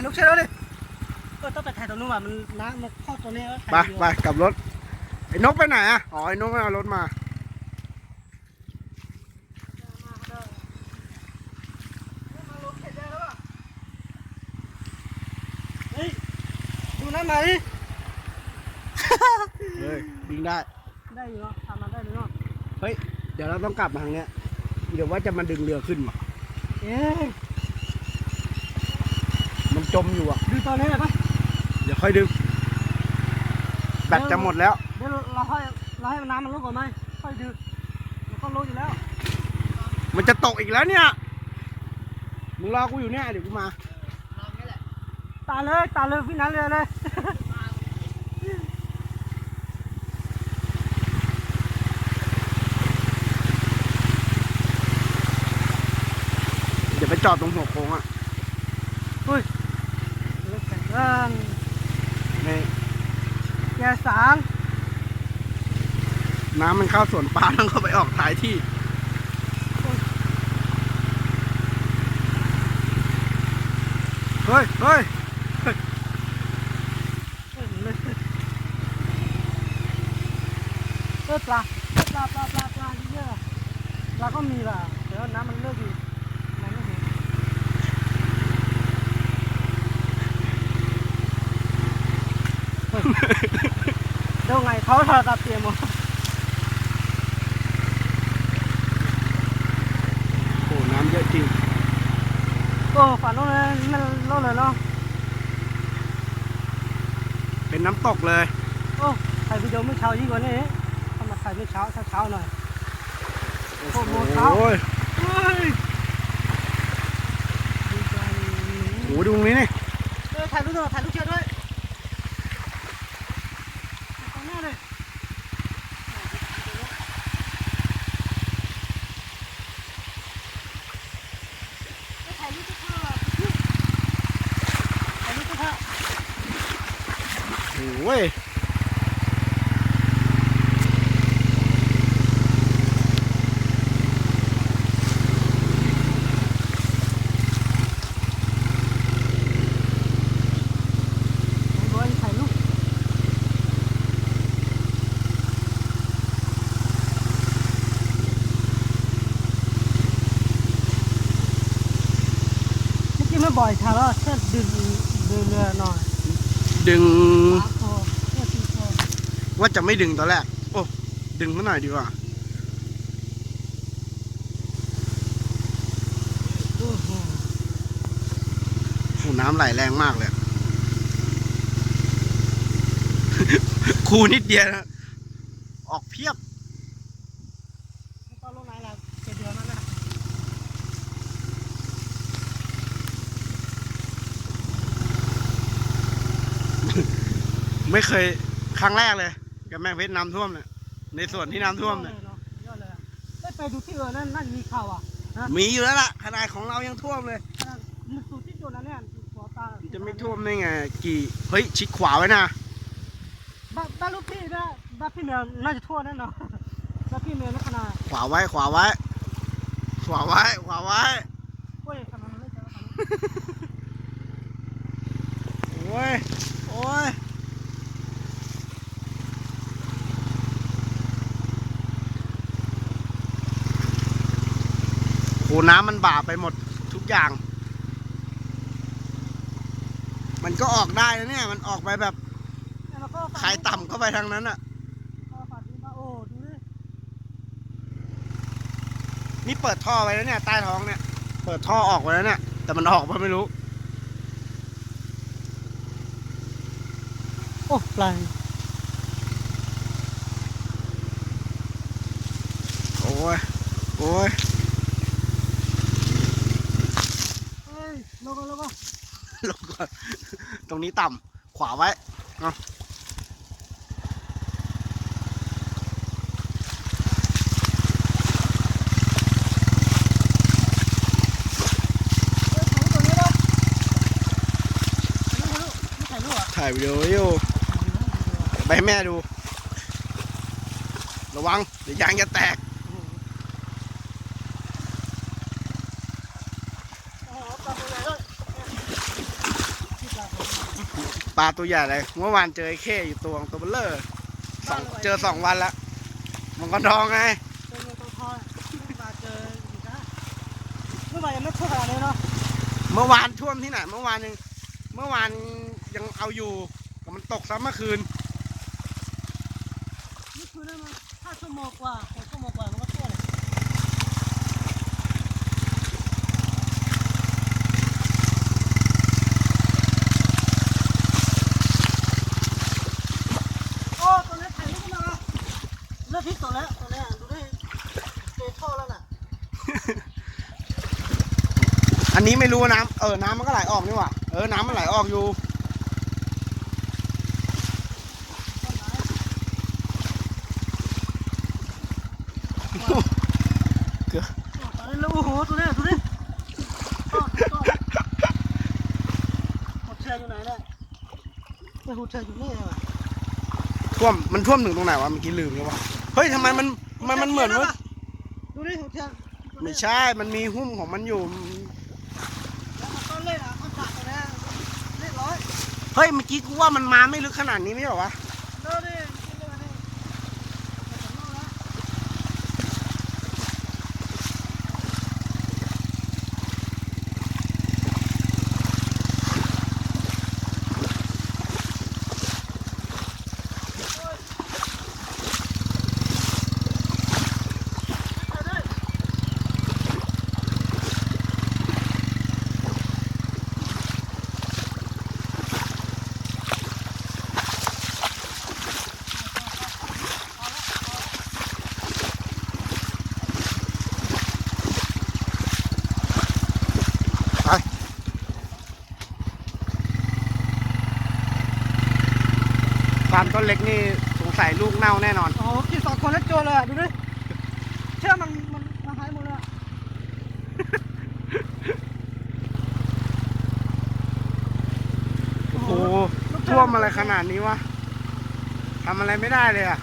ายลูกเชือกดิก็ต้องไปถ่ายตรงนู้นว่ะมันน้ำมันเข้าตรงนี้แล้วไปไปกลับรถ ไอ้นกไปไหนอะ อ๋อ ไอ้นกไม่เอารถมา เฮ้ยดูน้ำไหนเฮ้ยวิ่งได้ ได้อยู่เนาะทำมาได้เลยเนาะเฮ้ย เดี๋ยวเราต้องกลับมาทางเนี้ย เดี๋ยวว่าจะมาดึงเรือขึ้นมา เอ๊ะมัน จมอยู่อะ ดูตอนนี้เลยปะเดี๋ยวค่อยดึงแบตจะหมดแล้ว เดี๋ยวเราให้เราให้น้ำมันลดก่อนไหมค่อยดึงมันก็ลดอยู่แล้ว มันจะตกอีกแล้วเนี่ย มึงรอกูอยู่เนี่ยเดี๋ยวกูมา ตาเลยตาเลยพี่นันเลยเลยเดี๋ยวไปจอดตรงหัวโค้งอะเฮ้ย เลิกกันเรื่องนี่แกสางน้ำมันเข้าสวนปาล์มต้องเข้าไปออกท้ายที่ เฮ้ยเฮ้ยเฮ้ยเลยเออปลาปลาปลาปลาปลาเยอะปลาก็มีล่ะเดี๋ยวน้ำมันเลิกอยู่น้ำไม่เห็นเฮ้ย เดี๋ยวไงเขาทอดตาเตรียมหมดโอ้น้ำเยอะจริง โอ้ฝันโน่นเลยมันโน่นเลยเนาะ เป็นน้ำตกเลย โอ้ถ่ายวิดีโอเมื่อเช้ายิ่งกว่านี้ทำมาถ่ายเมื่อเช้าเช้าๆหน่อย โอ้โหเช้าโอ้ยเฮ้ยดีใจโหดูตรงนี้นี่ เออถ่ายรูปด้วยถ่ายรูปเชียร์ด้วยตรงหน้าเลยเอ้ยถ่ายรูปทุกท่าถ่ายรูปทุกท่า โอ้ยบอยถ่ายรูปเมื่อกี้ไม่บ่อยถ่ายแล้วแค่ดึงดึงเรือหน่อย ดึงสามตัวแค่สี่ตัวว่าจะไม่ดึงตอนแรก โอ้ ดึงมาหน่อยดีกว่าโอ้โหโอ้น้ำไหลแรงมากเลย คูนิดเดียวนะ ออกเพียบ ตอนลงไหนล่ะเจ็ดเดือนนั่นนะ ไม่เคยครั้งแรกเลยกับแม่งเพชรน้ำท่วมเนี่ยในส่วนที่น้ำท่วมเนี่ยยอดยอดเลยอะได้ไปดูที่เออนั่นน่าจะมีข่าวอะมีอยู่แล้วล่ะขนาดของเรายังท่วมเลยนั่นมันสูที่จุดนั้นเนี่ยหัวตาจะไม่ท่วมได้ไง กี่เฮ้ยชิดขวาไว้นะบ้านบ้านลูกพี่นะบ้านพี่เมียน่าจะทั่วแน่นอนบ้านพี่เมียนักขนาดขวาไว้ขวาไว้ ขวาไว้ขวาไว้โอ้ยขนาดนั้นเลยจ้ะขนาดนั้นโอ้ยโอ้ ยโหน้ำมันบ่าไปหมดทุกอย่าง มันก็ออกได้นะเนี่ย มันออกไปแบบแล้วก็ขายต่ำเข้าไปทางนั้นอะก็ฝากดูมาโอ้ดูดินี่เปิดท่อไว้แล้วเนี่ย ใต้ท้องเนี่ย เปิดท่อออกไว้แล้วเนี่ย แต่มันออกมาไม่รู้ โอ้ปลายโอ้ย โอ้ยเฮ้ยลงก่อนลงก่อนลงก่อนตรงนี้ต่ำขวาไว้เอาถ่ายวิดีโอไว้อยู่ ไปให้แม่ดู ระวัง เดี๋ยวยางจะแตกโอ้โหปลาตัวใหญ่ด้วยปลาตัวใหญ่เลย เมื่อวานเจอไอ้เข้อยู่ตัวตัวเบลเลอร์สองเจอสองวันละ มันก็ทองไง เจอเงินตัวทองไม่มาเจออีกนะเมื่อวานยังไม่ท่วมขนาดนี้เนาะเมื่อวานท่วมที่ไหน เมื่อวานยัง เมื่อวานยังเอาอยู่แต่มันตกซ้ำเมื่อคืนนี่คือได้มาห้า ชั่วโมงกว่าหกชั่วโมงกว่ามันก็ท่วเลยโอ้ตัวนี้ถ่ายรูปมาเลือกพิษตัวแล้วตัวนี้ดูได้เจอท่อแล้วน่ะอันนี้ไม่รู้ว่าน้ำเออ น้ำมันก็ไหลออกนี่หว่า เออ น้ำมันไหลออกอยู่ เกือบ แล้วโอ้โหตัวนี้ตัวนี้ท่อท่อหัวเชือกอยู่ไหนเนี่ยไม่หัวเชือกอยู่นี่เหรอท่วมมันท่วมถึงตรงไหนวะเมื่อกี้ลืมแล้ววะเฮ้ยทำไมมันมันมันเหมือนว่าดูดิหัวเชือกไม่ใช่มันมีหุ้มของมันอยู่เล่นอะมันขาดตัวนี้เรียบร้อยเฮ้ยเมื่อกี้กูว่ามันมาไม่ลึกขนาดนี้ไม่ใช่เหรอวะ เลิกดิกินเลยดิไม่สนโลกแล้ว ฟาร์มต้นเล็กนี่สงสัยลูกเน่าแน่นอน โอ้โหกินสองคนแล้วโจรเลยอะดูดิ เชื่อมันมันมันหายหมดเลยอะโอ้โหท่วมอะไรขนาดนี้วะทำอะไรไม่ได้เลยอะ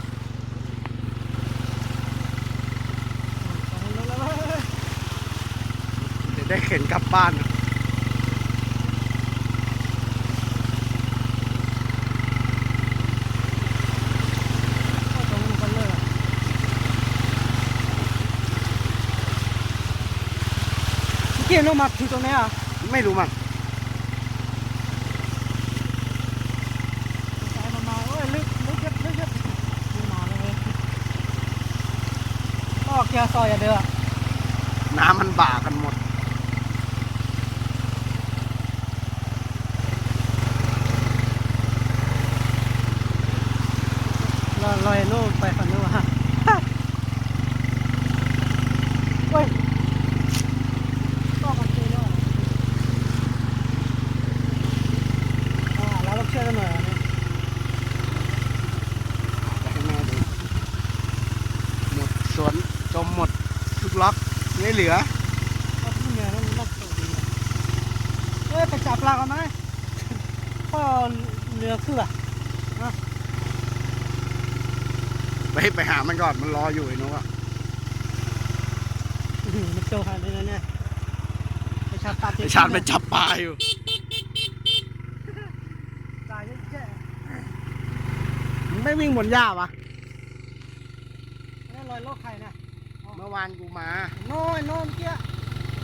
เดี๋ยวได้เข็นกลับบ้านอะ ตรงนี้มันเลยอะ เกี่ยวลงมาถึงตรงนี้อะไม่รู้มันสายมันมาเอ้ยลึกลึกเย็บลึกเย็บมันมาเลยก็เกียร์ซอยอย่าเดือดน้ำมันบ่ากันหมดลอยลอยลูกไปฝั่งนู้นฮะเฮ้ยก็มันเจอแล้วอ่าแล้วเราเชื่อกันหน่อยอะเนี่ย ไปให้แม่ดูหมดสวนจม หมดทุกล็อกไม่เหลือเอาที่เมียนั่นน่าสวยดีอะเฮ้ยไปจับปลากันไหมพ่อเรือคืออะไปไปหามันก่อนมันรออยู่ไอ้นกอะอื้อหือมันโจขนาดนี้นะเนี่ยไปชาร์จตัดไอชาญไปจับปลาอยู่ตายเยอะแยะมันไม่วิ่งบนหญ้าวะนี่ลอยโลกใครเนี่ยเมื่อวานกูมา โน่นโน่นเมื่อกี้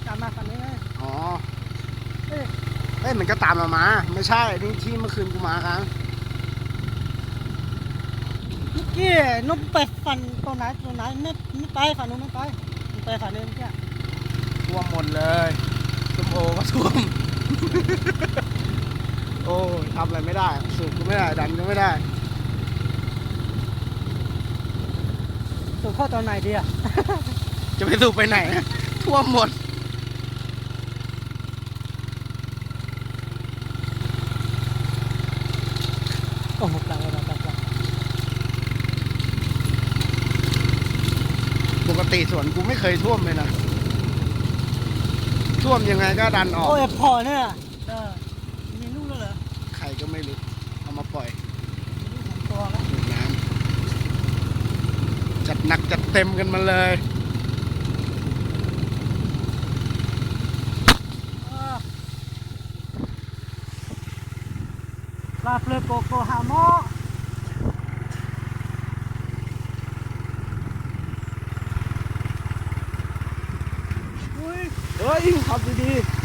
จับมาฝั่งนี้ไงอ๋อ เอ้ยเอ้ยมันก็ตามเรามา ไม่ใช่นี่ที่เมื่อคืนกูมาครั้งเมื่อกี้นกไปฝั่งตรงไหนตรงไหนไม่ไม่ไปฝั่งนู้นไม่ไปมันไปฝั่งนี้เมื่อกี้ท่วมหมดเลยส้มโอก็ท่วม โอ้ยทำอะไรไม่ได้ สูบก็ไม่ได้ ดันก็ไม่ได้ สูบเข้าตอนไหนดีอะ จะไปสูบไปไหนอะท่วมหมด โอ้โหปลาปลาปลาปลาปกติสวนกูไม่เคยท่วมเลยนะ ท่วมยังไงก็ดันออก โอ้ยพอเนี่ยเออมีลูกแล้วเหรอ ใครก็ไม่รู้ เอามาปล่อย มีลูกสองตัวแล้วดูดน้ำ จัดหนักจัดเต็มกันมาเลยลาเปลือกโกโกหามออุ้ยเฮ้ยขับดีๆ